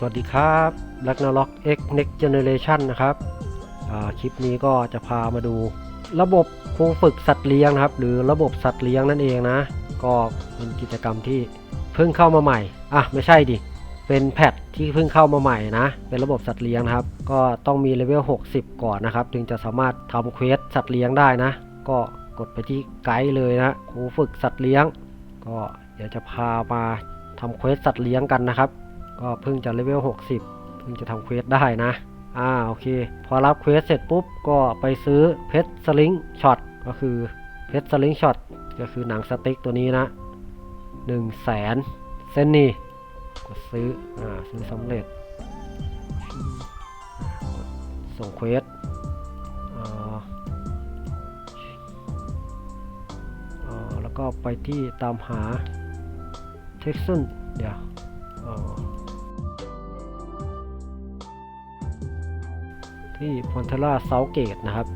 สวัสดีครับ r a g n a r o k X Next Generation นะครับคลิปนี้ก็จะพามาดู ระบบครูฝึกสัตว์เลี้ยงนะครับ หรือระบบสัตว์เลี้ยงนั่นเองนะ ก็เป็นกิจกรรมที่เพิ่งเข้ามาใหม่ อะไม่ใช่ดิ เป็นแพทที่เพิ่งเข้ามาใหม่นะ เป็นระบบสัตว์เลี้ยงนะครับ ก็ต้องมีเลเวล 60 ก่อนนะครับ ถึงจะสามารถทำเควสสัตว์เลี้ยงได้นะ ก็กดไปที่ไกด์เลยนะครูฝึกสัตว์เลี้ยง ก็เดี๋ยวจะพามาทำเควสสัตว์เลี้ยงกันนะครับ ก็เพิ่งจะเลเวล 60 เพิ่งจะทำเควสได้นะ อ่าโอเค พอรับเควสเสร็จปุ๊บ ก็ไปซื้อเพชรสลิงช็อตก็คือเพชรสลิงช็อตก็คือหนังสติ๊กตัวนี้นะ1 0 0 0 0แสนเส้นนี่กดซื้อ อ่า ซื้อสำเร็จ ส่งเควสอ่าอ่าแล้วก็ไปที่ตามหาเท็กซันเดี๋ยว ที่พอนเทล่าเซาเกตนะครับ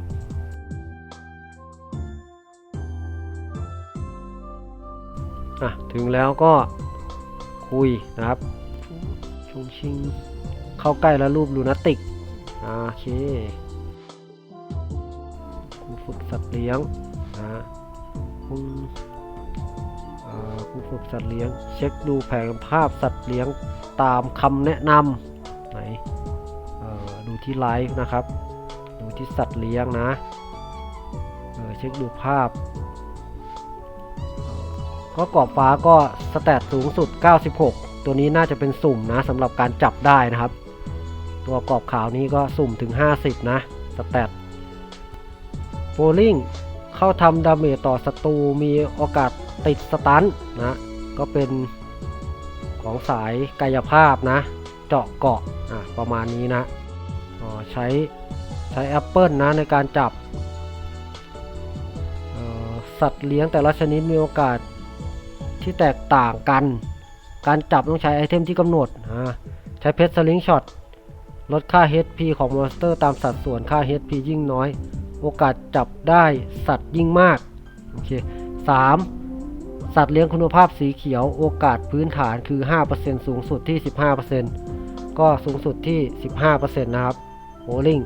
อะถึงแล้วก็คุยนะครับชงชิงเข้าใกล้แล้วรูปลูนาติกโอเคครูฝึกสัตว์เลี้ยงนะคุณครูฝึกสัตว์เลี้ยง เช็คดูแผนภาพสัตว์เลี้ยงตามคำแนะนำ ที่ไลฟ์นะครับ ดูที่สัตว์เลี้ยงนะ เออเช็คดูภาพ ก็กรอบฟ้าก็สแตทสูงสุด 96 ตัวนี้น่าจะเป็นสุ่มนะสำหรับการจับได้นะครับ ตัวกรอบขาวนี้ก็สุ่มถึง 50 นะสแตทโบลิงเข้าทำดาเมจต่อศัตรูมีโอกาสติดสตันนะ ก็เป็นของสายกายภาพนะ เจาะเกาะอะประมาณนี้นะ อ๋อใช้ใช้แอปเปิลนะในการจับ สัตว์เลี้ยงแต่ละชนิดมีโอกาสที่แตกต่างกัน การจับต้องใช้ไอเทมที่กำหนดอ่าใช้เพชรสลิงช็อตลดค่า HP ของมอนสเตอร์ตามสัดส่วนค่า HP ยิ่งน้อย โอกาสจับได้สัตว์ยิ่งมากโอเคสามสัตว์เลี้ยงคุณภาพสีเขียวโอกาสพื้นฐานคือ 5%สูงสุดที่ 15%ก็สูงสุดที่ 15%นะครับ โฮลิง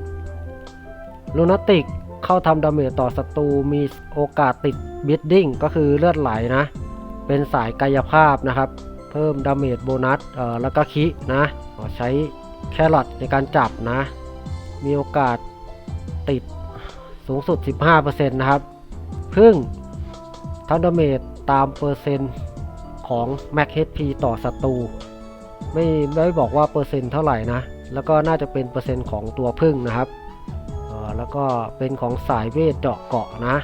ลูนาติกเข้าทำดาเมจต่อศัตรูมีโอกาสติดบิดดิ้งก็คือเลือดไหลนะ เป็นสายกายภาพนะครับ เพิ่มดาเมจโบนัสเอ่อแล้วก็คินะใช้แครอทในการจับนะ มีโอกาสติดสูงสุด 15%นะครับ พึ่งทำดาเมจตามเปอร์เซ็นต์ของ Max HP ต่อศัตรู ไม่ไม่บอกว่าเปอร์เซ็นต์เท่าไหร่นะ แล้วก็น่าจะเป็นเปอร์เซ็นต์ของตัวพึ่งนะครับอ่อแล้วก็เป็นของสายเวทเจาะเกาะนะ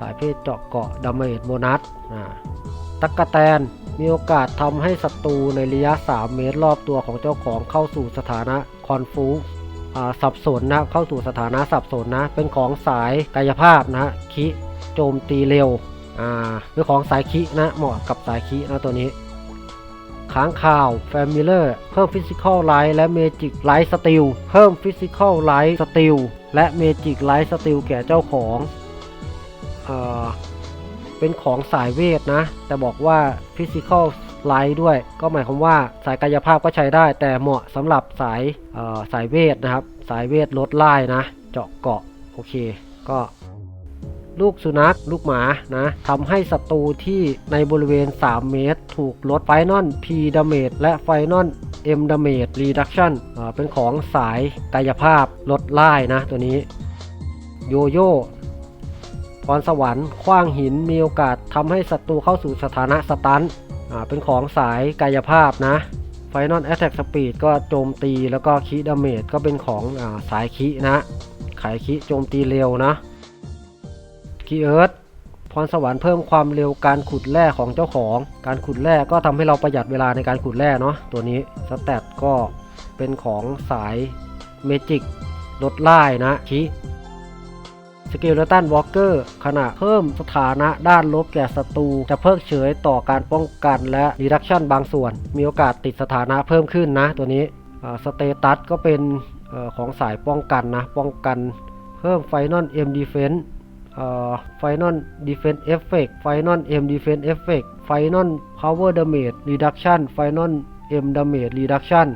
สายเวทเจาะเกาะดาเมจโบนัสตักกะแตนมีโอกาสทำให้ศัตรูในระยะ 3 เมตรรอบตัวของเจ้าของเข้าสู่สถานะคอนฟูอ่าสับสนนะเข้าสู่สถานะสับสนนะ เป็นของสายกายภาพนะคิโจมตีเร็วอ่าเป็นของสายคินะเหมาะกับสายคินะตัวนี้ ค้างข่าว f a m i l i a r เพิ่ม Physical Light และ Magic Light Steel เพิ่ม Physical Light Steel และ Magic Light Steel แก่เจ้าของเอ่อเป็นของสายเวทนะ แต่บอกว่า Physical Light ด้วย ก็หมายความว่าสายกายภาพก็ใช้ได้ แต่เหมาะสำหรับสายเออสายเวทนะครับ สายเวทลดไล่นะ เจาะเกาะโอเค ก็ ลูกสุนัข ลูกหมานะทำให้ศัตรูที่ในบริเวณ 3 เมตร ถูกลดไฟนอล P Damage และไฟนอล M Damage Reduction อ่าเป็นของสายกายภาพลดไล่นะตัวนี้ โยโย่พรสวรรค์คว้างหินมีโอกาสทำให้ศัตรูเข้าสู่สถานะสตันอ่าเป็นของสายกายภาพนะไฟนอล Attack Speed ก็โจมตีแล้วก็คีดาเมจก็เป็นของอสายคีนะขายคีโจมตีเร็วนะ คีเอิร์ธพรสวรรค์เพิ่มความเร็วการขุดแร่ของเจ้าของ การขุดแร่ก็ทำให้เราประหยัดเวลาในการขุดแร่เนาะตัวนี้สแตทก็เป็นของสายเมจิกลดไล่นะคีสกิลเลตันวอล์กเกอร์ขณะเพิ่มสถานะด้านลบแก่ศัตรูจะเพิกเฉยต่อการป้องกันและรีดักชั่นบางส่วน มีโอกาสติดสถานะเพิ่มขึ้นนะ ตัวนี้สเตตัสก็เป็นออของสายป้องกันนะ ป้องกันเพิ่มไฟนอลเอ็มดีเฟนส์ เอ่อ Final Defense Effect Final M Defense Effect Final Power Damage Reduction Final M Damage Reduction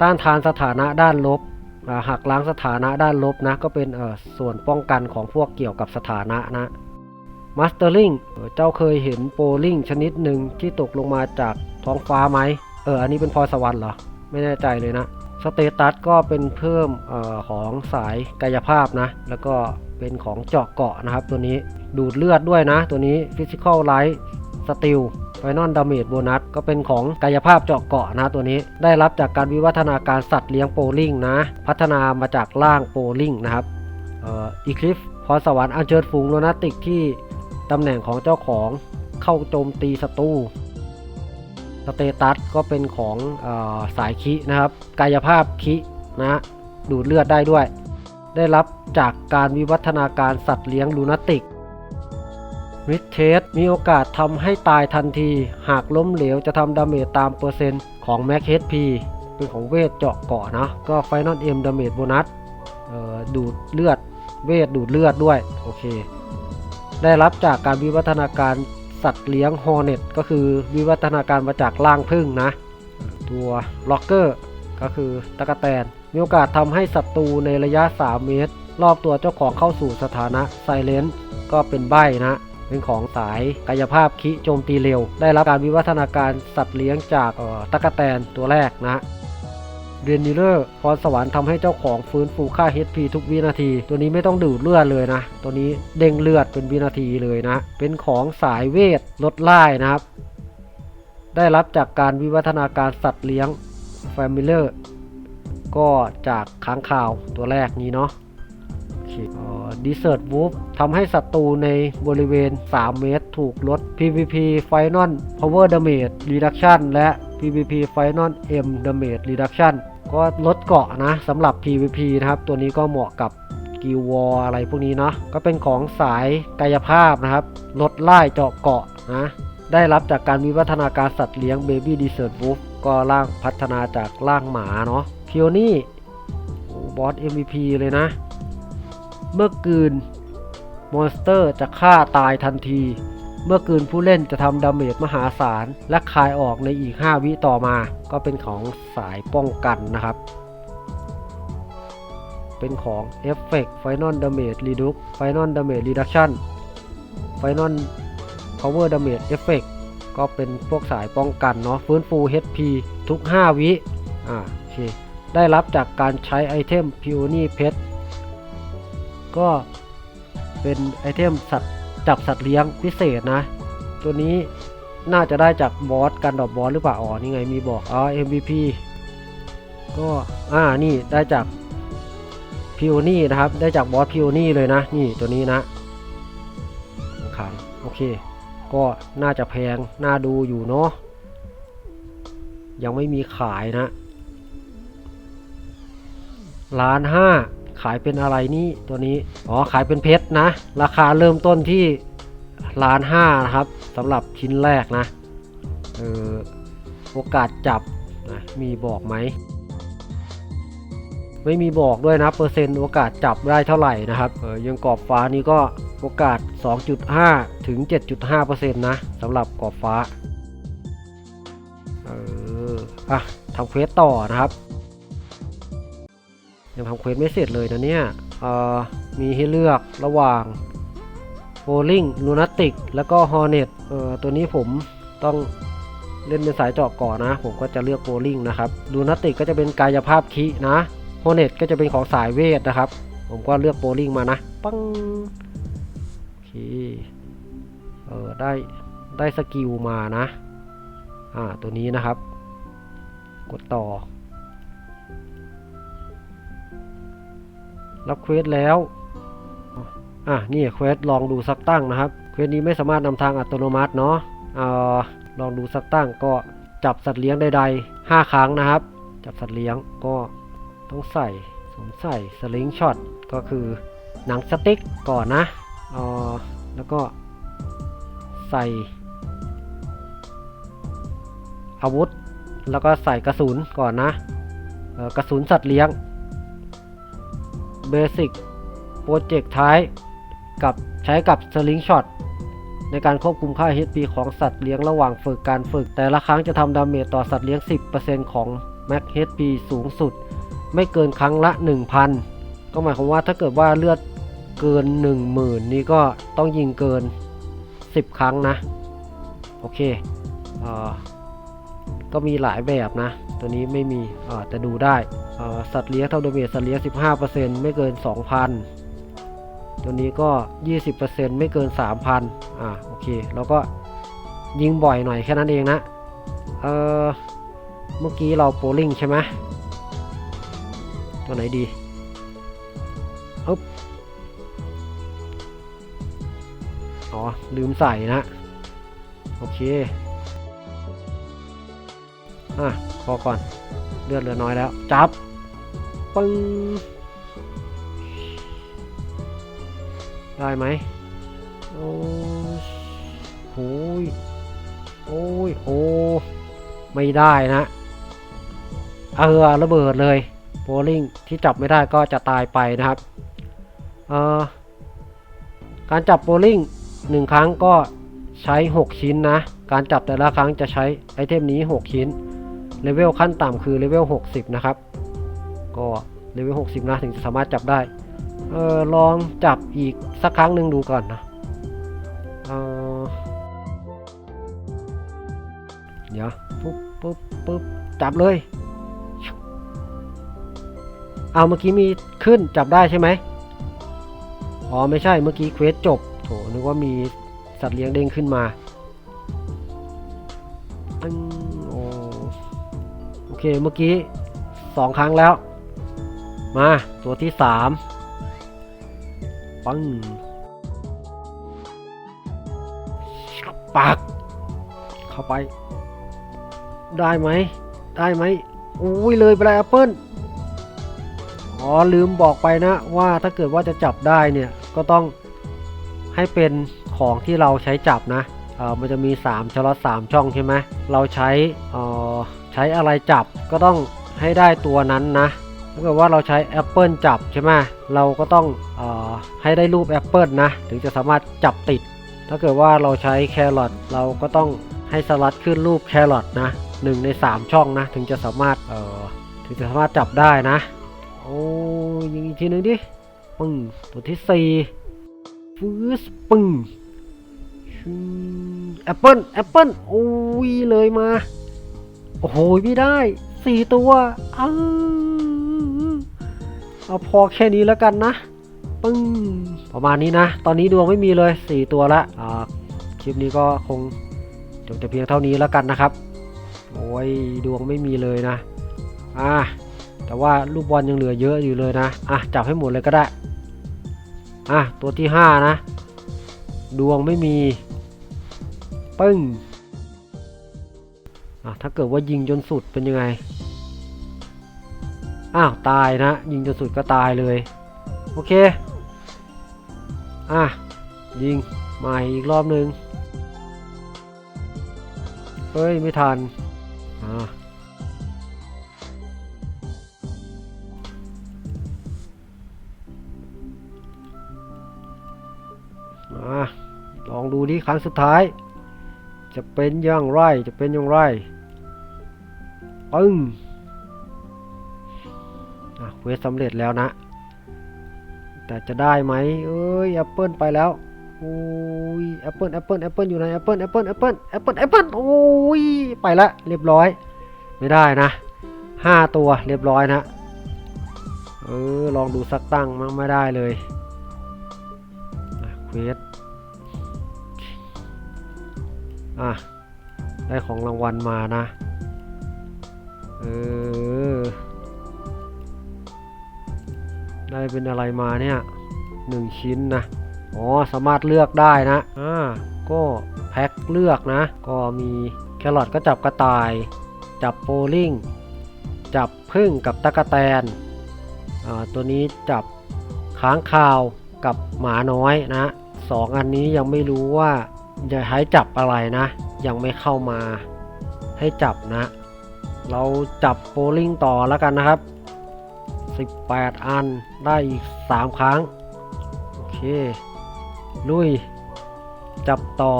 ต้านทานสถานะด้านลบอ่าหักล้างสถานะด้านลบนะ ก็เป็นส่วนป้องกันของพวกเกี่ยวกับสถานะนะมาสเตอร์ลิงเจ้าเคยเห็นโปลิงชนิดหนึ่งที่ตกลงมาจากท้องฟ้าไหม เออ อันนี้เป็นพรสวรรค์เหรอ ไม่แน่ใจเลยนะ สเตตัสก็เป็นเพิ่มออของสายกายภาพนะ แล้วก็ เป็นของเจาะเกาะนะครับ ตัวนี้ดูดเลือดด้วยนะ ตัวนี้ Physical Light Steel Final Damage Bonus ก็เป็นของกายภาพเจาะเกาะนะตัวนี้ได้รับจากการวิวัฒนาการสัตว์เลี้ยงโปลิงนะ พัฒนามาจากร่างโปลิงนะครับอีคลิฟพรสวรรค์อัญเชิญฝูงโลนาติกที่ตำแหน่งของเจ้าของเข้าโจมตีศัตรูสเตตัสก็เป็นของออสายคินะครับ กายภาพคินะดูดเลือดได้ด้วย ได้รับจากการวิวัฒนาการสัตว์เลี้ยงลูนาติกมิดเทสมีโอกาสทำให้ตายทันที หากล้มเหลวจะทำดาเมจตามเปอร์เซ็นต์ของแม็กเฮดพีเป็นของเวทเจาะเกาะนะ ก็ไฟนอลเอ็มดาเมจโบนัสดูดเลือด เวทดูดเลือดด้วย โอเค ได้รับจากการวิวัฒนาการสัตว์เลี้ยงฮอร์เน็ตก็คือวิวัฒนาการมาจากล่างพึ่งนะ ตัวล็อกเกอร์ก็คือตะกแตน มีโอกาสทำให้ศัตรูในระยะ 3 เมตร รอบตัวเจ้าของเข้าสู่สถานะไซเลนต์ก็เป็นใบนะเป็นของสายกายภาพคิโจมตีเร็ว ได้รับการวิวัฒนาการสัตว์เลี้ยงจากออตะกแตนตัวแรกนะเรนนิเลอร์พรสวรรค์ทำให้เจ้าของฟื้นฟูค่า HP ทุกวินาที ตัวนี้ไม่ต้องดูดเลือดเลยนะ ตัวนี้เด้งเลือดเป็นวินาทีเลยนะ เป็นของสายเวทลดล่ายนะครับ ได้รับจากการวิวัฒนาการสัตว์เลี้ยง f a m i l i a r ก็จากค้างคาวตัวแรกนี้เนาะดีเซอร์ w วูฟทำให้ศัตรูในบริเวณ 3 เมตร ถูกลด PVP Final Power Damage Reduction และ PVP Final M Damage Reduction ก็ลดเกาะนะสำหรับ PVP นะครับ ตัวนี้ก็เหมาะกับกิววอลอะไรพวกนี้เนาะก็เป็นของสายกายภาพนะครับ ลดไล่เจาะเกาะนะได้รับจากการวิวัฒนาการสัตว์เลี้ยง Baby Desert Wolf ก็ร่างพัฒนาจากร่างหมาเนาะพิโอนี่บอส MVP เลยนะ เมื่อกืนมอนสเตอร์จะฆ่าตายทันที เมื่อกืนผู้เล่นจะทำดาเมจมหาศาล และคายออกในอีก 5 วิต่อมา ก็เป็นของสายป้องกันนะครับ เป็นของ Effect Final Damage Reduce Final Damage Reduction Final Power Damage Effect ก็เป็นพวกสายป้องกันเนาะฟื้นฟู HP ทุก 5 วิอ่าโอเคได้รับจากการใช้ไอเทม Peony Pet ก็เป็นไอเทมสัตว์จับสัตว์เลี้ยงพิเศษนะ ตัวนี้น่าจะได้จากบอสกันดอกบอสหรือเปล่าอ๋อนี่ไงมีบอกอ๋อ MVP ก็อ่านี่ได้จากพิโอนี่นะครับ ได้จากบอสพิโอนี่เลยนะ นี่ตัวนี้นะขังโอเค ก็น่าจะแพง น่าดูอยู่เนาะ ยังไม่มีขายนะ ล้านห้า ขายเป็นอะไรนี่ตัวนี้ อ๋อ ขายเป็นเพชรนะ ราคาเริ่มต้นที่ล้านห้านะครับสำหรับชิ้นแรกนะ เออ โอกาสจับนะมีบอกไหม ไม่มีบอกด้วยนะ เปอร์เซ็นต์โอกาสจับได้เท่าไหร่นะครับ เออยังกรอบฟ้านี้ก็โอกาส 2.5 ถึง 7.5%นะสำหรับกรอบฟ้า เออ อะทำเควสต่อนะครับ ยังทำเควสไม่เสร็จเลยนะเนี่ย เอ่อ มีให้เลือกระหว่างโ o ลิงลูนาติกแล้วก็ฮอร์เน็ตเอ่อ ตัวนี้ผมต้องเล่นเป็นสายเจาะก่อนนะ ผมก็จะเลือกโ o ลิงนะครับลูนาติกก็จะเป็นกายภาพคินะฮอร์เน็ตก็จะเป็นของสายเวทนะครับ ผมก็เลือกโ o ลิงมานะ ปัง เคเออได้ได้สกิลมานะ อ่า ตัวนี้นะครับ กดต่อ รับเควสแล้ว อะ นี่เควสลองดูสักตั้งนะครับ เควสนี้ไม่สามารถนำทางอัตโนมัติเนาะอ่อลองดูสักตั้งก็จับสัตว์เลี้ยงใดๆ5ครั้งนะครับ จับสัตว์เลี้ยงก็ต้องใส่สวมใส่สลิงช็อตก็คือหนังสติ๊กก่อนนะ ออแล้วก็ใส่ อาวุธ แล้วก็ใส่กระสุนก่อนนะกระสุนสัตว์เลี้ยงเบสิกโปรเจกต์ท้ายกับใช้กับสลิงช็อตในการควบคุมค่า HP ของสัตว์เลี้ยงระหว่างฝึกการฝึก แต่ละครั้งจะทำดาเมจต่อสัตว์เลี้ยง 10%ของ Max HP สูงสุด ไม่เกินครั้งละ 1,000 ก็หมายความว่าถ้าเกิดว่าเลือด เกิน 10,000 นี่ก็ต้องยิงเกิน 10 ครั้งนะ โอเคเออก็มีหลายแบบนะ ตัวนี้ไม่มีอ่อแต่ดูได้ สัตว์เลี้ยงเท่าดาเมจสัตว์เลี้ยง 15%ไม่เกิน 2,000 ตัวนี้ก็ 20%ไม่เกิน 3,000 อ่าโอเค แล้วก็ยิงบ่อยหน่อยแค่นั้นเองนะ เออเมื่อกี้เราโปลลิงใช่ไหมตัวไหนดี ลืมใส่นะ โอเค อะ พอก่อน เลือดเหลือน้อยแล้ว จับ ปึ้ง ได้ไหม โอ้ยโอ้ยโอ้ยโอ้ไม่ได้นะ เออ ระเบิดเลยโบลิ่งที่จับไม่ได้ก็จะตายไปนะครับ เออการจับโบลิ่ง หนึ่งครั้งก็ใช้ 6 ชิ้นนะ การจับแต่ละครั้งจะใช้ไอเทมนี้ 6 ชิ้น เลเวลขั้นต่ำคือเลเวล 60 นะครับ ก็เลเวล 60 นะถึงจะสามารถจับได้ เออลองจับอีกสักครั้งหนึ่งดูก่อนนะ เออเดี๋ยวปุ๊บปุ๊บปุ๊บจับเลย เอาเมื่อกี้มีขึ้นจับได้ใช่ไหมอ๋อไม่ใช่เมื่อกี้เควสจบ โถนึกว่ามีสัตว์เลี้ยงเด้งขึ้นมาอันโอโอเคเมื่อกี้สองครั้งแล้ว มาตัวที่สามปังปักเข้าไป ได้ไหม ได้ไหมอุ้ยเลยไปเลยแอปเปิ้ลอ๋อลืมบอกไปนะว่าถ้าเกิดว่าจะจับได้เนี่ย ก็ต้อง ให้เป็นของที่เราใช้จับนะเออมันจะมี3ชลอต3ช่องใช่ไหมเราใช้เออใช้อะไรจับก็ต้องให้ได้ตัวนั้นนะถ้าเกิดว่าเราใช้แอปเปิลจับใช่ไหมเราก็ต้องเออให้ได้รูปแอปเปิลนะ ถึงจะสามารถจับติด ถ้าเกิดว่าเราใช้แครอทเราก็ต้องให้สลัดขึ้นรูปแครอทนะหนึ่งใน 3 ช่องนะ ถึงจะสามารถเอ่อถึงจะสามารถจับได้นะ โอ้ยิงอีกทีหนึ่งดิปึ้งตัวที่สี่ ฟืสปึ้งแอปเปิลแอปเปิลโอ้ยเลยมา โอ้โหไม่ได้สี่ตัวเออเอาพอแค่นี้แล้วกันนะ ปึ้ง ประมาณนี้นะ ตอนนี้ดวงไม่มีเลยสี่ตัวละอ่าคลิปนี้ก็คงจบแต่เพียงเท่านี้แล้วกันนะครับ โอ้ยดวงไม่มีเลยนะ อ่าแต่ว่าลูกบอลยังเหลือเยอะอยู่เลยนะ อะจับให้หมดเลยก็ได้ อะ ตัวที่ 5 นะ ดวงไม่มี ปึ้ง อะ ถ้าเกิดว่ายิงจนสุดเป็นยังไง อ้าว ตายนะ ยิงจนสุดก็ตายเลย โอเค อะ ยิงใหม่อีกรอบหนึ่งเฮ้ย ไม่ทัน อ่า ดูที่ครั้งสุดท้าย จะเป็นอย่างไรจะเป็นอย่างไรปึ้งอะเควสสำเร็จแล้วนะ แต่จะได้ไหมเอ้ยแอปเปิลไปแล้วโอ้ยแอปเปิลแอปเปิลแอปเปิลอยู่ไหนแอปเปิลแอปเปิลแอปเปิลแอปเปิลแอปเปิลโอ้ยไปละเรียบร้อย ไม่ได้นะห้าตัวเรียบร้อยนะเออลองดูสักตั้งมั้งไม่ได้เลยอะเควส อะ ได้ของรางวัลมานะ เออ ได้เป็นอะไรมาเนี่ยหนึ่งชิ้นนะ อ๋อ สามารถเลือกได้นะ อ่า ก็แพ็คเลือกนะ ก็มีแครอทก็จับกระต่าย จับโปลิงจับพึ่งกับตะกะแตน อ่า ตัวนี้จับค้างคาวกับหมาน้อยนะสองอันนี้ยังไม่รู้ว่า อย่าให้จับอะไรนะ ยังไม่เข้ามาให้จับนะ เราจับโบลิ่งต่อแล้วกันนะครับ 18 อันได้อีก 3 ครั้ง โอเค ลุย จับต่อ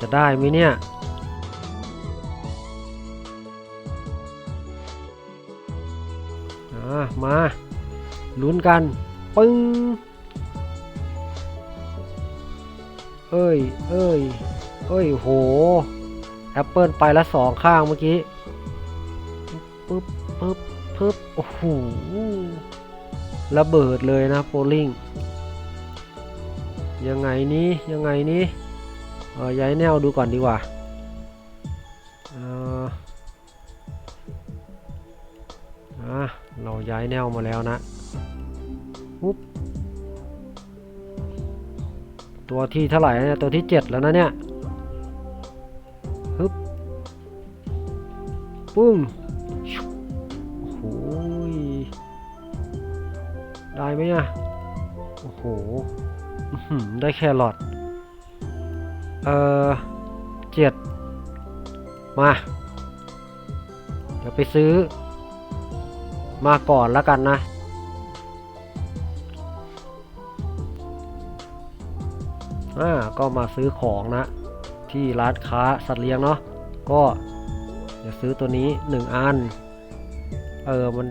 จะได้ไหมเนี่ยมา ลุ้นกัน ปึ้ง เอ้ย เอ้ย เอ้ย โห แอปเปิลไปละสองข้างเมื่อกี้ ปึ๊บปึ๊บปึ๊บโอ้โห ระเบิดเลยนะโปลิงยังไงนี้ยังไงนี้เออย้ายแนวดูก่อนดีกว่า เอออะเราย้ายแนวมาแล้วนะปุ๊บ ตัวที่เท่าไหร่เนี่ยตัวที่เจ็ดแล้วนะเนี่ยฮึบปุ้งโอ้โหยได้ไหมอะโอ้โหได้แครอทเออเจ็ดมา เดี๋ยวไปซื้อมาก่อนแล้วกันนะ อ่าก็มาซื้อของนะ ที่ร้านค้าสัตว์เลี้ยงเนาะก็เดี๋ยวซื้อตัวนี้ 1 อัน เออมัน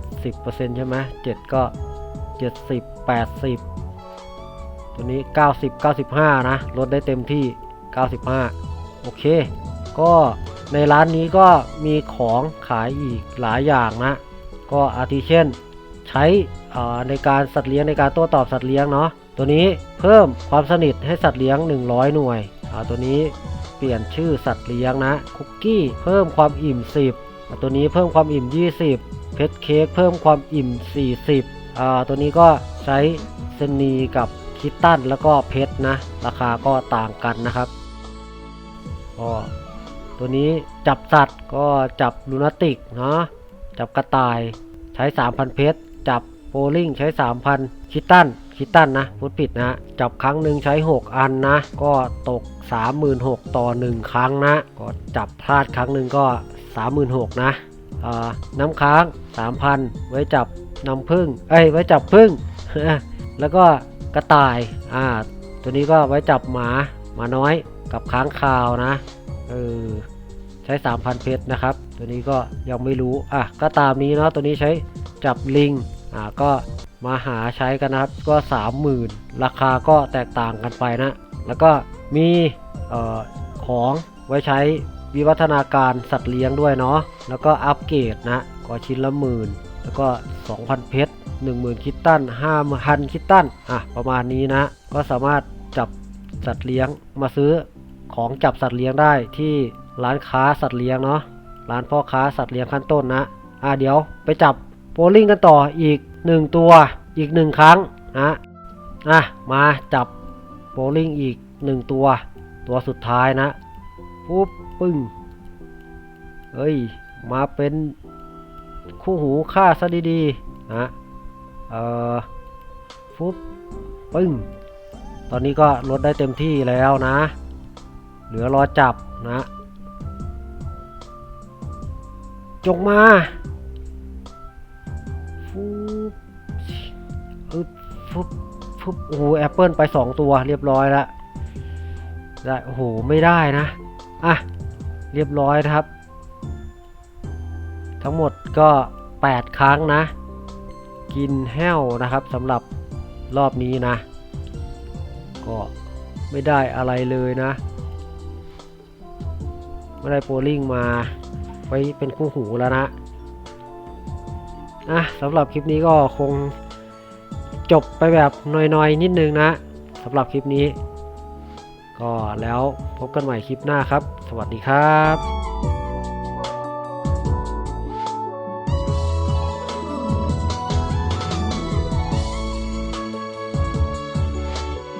70%ใช่ไหม7ก็ 70 80 ตัวนี้ 90 95 นะ ลดได้เต็มที่ 95 โอเค ก็ในร้านนี้ก็มีของขายอีกหลายอย่างนะ ก็อาทิเช่น ใช้ในการสัตว์เลี้ยงในการโต้ตอบสัตว์เลี้ยงเนาะ ตัวนี้เพิ่มความสนิทให้สัตว์เลี้ยง 100 หน่วยอ่าตัวนี้เปลี่ยนชื่อสัตว์เลี้ยงนะคุกกี้เพิ่มความอิ่ม 10อ่าตัวนี้เพิ่มความอิ่ม 20เพชรเค้กเพิ่มความอิ่ม 40อ่าตัวนี้ก็ใช้เซนีกับคิตตันแล้วก็เพชรนะ ราคาก็ต่างกันนะครับก็ตัวนี้จับสัตว์ก็จับลูนาติกเนาะจับกระต่ายใช้ 3,000 เพชร จับโบลิ่งใช้ 3,000 คิตตัน คิตตันนะพูดผิดนะ จับครั้งหนึ่งใช้ 6 อันนะ ก็ตก 36,000ต่อ 1 ครั้งนะ ก็จับพลาดครั้งหนึ่งก็ 36,000นะน้ำค้าง 3,000 ไว้จับน้ำผึ้งเอ้ยไว้จับผึ้งแล้วก็กระต่ายอ่าตัวนี้ก็ไว้จับหมาหมาน้อยกับค้างคาวนะเออใช้ 3,000 เพชรนะครับ ตัวนี้ก็ยังไม่รู้อะก็ตามนี้เนาะตัวนี้ใช้จับลิงอ่าก็ มาหาใช้กันนะครับ ก็ 30,000 ราคาก็แตกต่างกันไปนะ แล้วก็มีออของไว้ใช้วิวัฒนาการสัตว์เลี้ยงด้วยเนาะ แล้วก็อัปเกรดนะ ก็ชิ้นละหมื่น แล้วก็ 2,000 เพชร 10,000 คิตตัน5,000 คิตตัน อะ ประมาณนี้นะ ก็สามารถจับสัตว์เลี้ยงมาซื้อของจับสัตว์เลี้ยงได้ที่ร้านค้าสัตว์เลี้ยงเนาะ ร้านพ่อค้าสัตว์เลี้ยงขั้นต้นนะ อะเดี๋ยวไปจับโบลิ่งกันต่ออีก 1 ตัวอีก 1 ครั้งนะอะมาจับโบลิ่งอีก 1 ตัว ตัวสุดท้ายนะปุ๊บปึ้งเอ้ย มาเป็นคู่หูค่าซะดีๆนะเอ่อฟุบปึ้งตอนนี้ก็ลดได้เต็มที่แล้วนะ เหลือรอจับนะ จงมา ฟุบฟุบโอ้แอปเปิลไป 2 ตัวเรียบร้อยแล้วได้โอ้โหไม่ได้นะอะเรียบร้อยนะครับ ทั้งหมดก็ 8 ครั้งนะ กินแห้วนะครับสำหรับรอบนี้นะ ก็ไม่ได้อะไรเลยนะ ไม่ได้โปรลิงมาไว้เป็นคู่หูแล้วนะอะสำหรับคลิปนี้ก็คง จบไปแบบน้อยๆนิดนึงนะสำหรับคลิปนี้ ก็แล้วพบกันใหม่คลิปหน้าครับ สวัสดีครับ